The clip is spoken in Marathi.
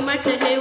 ಮಸಲೆ